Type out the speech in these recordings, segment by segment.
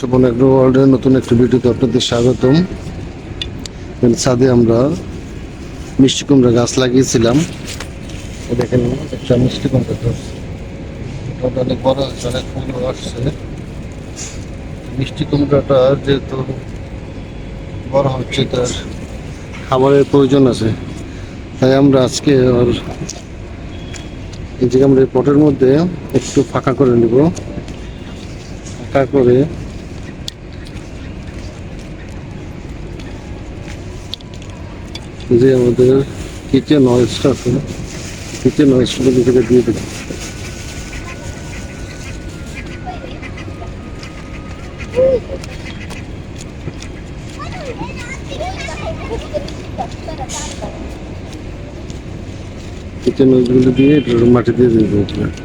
Sovan agro ওয়ার্ল্ডের নতুন একটি ভিডিওতে আপনাদের স্বাগতম। ছাদে আমরা মিষ্টি কুমড়া গাছ লাগিয়েছিলাম। দেখেন, একটা মিষ্টি কুমড়া ওটা অনেক বড় হয়েছে অনেক ফুল আসছে। মিষ্টি কুমড়াটা যেহেতু বড় হচ্ছে, তার খাবারের প্রয়োজন আছে। তাই আমরা আজকে ওর এই যে আমরা পটের মধ্যে একটু ফাঁকা করে নেব। ফাঁকা করে যে আমাদের কিচেন অয়েলসটা আছে কিচেন অয়েলসগুলো ভিতরে দিয়ে দেবো কিচেন অয়েলসগুলো দিয়ে মাটি দিয়ে দেবো। দিয়ে এখানে একটু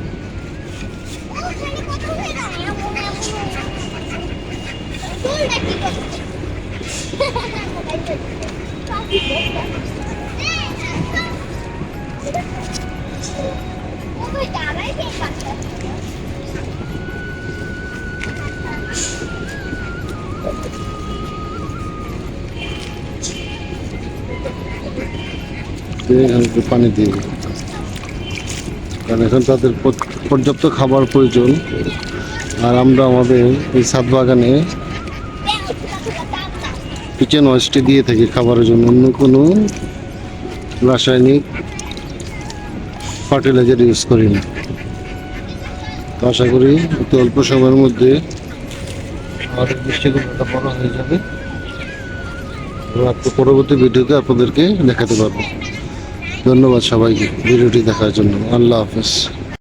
পানি দিয়ে কারণ এখন তাদের পর্যাপ্ত খাবার প্রয়োজন। আর আমরা আমাদের এই ছাদ বাগানে কিচেন ওয়েস্টে দিয়ে থাকি খাবারের জন্য। অন্য কোনো রাসায়নিক ফার্টিলাইজার ইউজ করি না। তো আশা করি অতি অল্প সময়ের মধ্যে আমাদের মিষ্টিগুলোটা বড় হয়ে যাবে। এবং পরবর্তী ভিডিওতে আপনাদেরকে দেখাতে পারব। ধন্যবাদ সবাইকে। ভিডিওটি দেখার জন্য। আল্লাহ হাফেজ।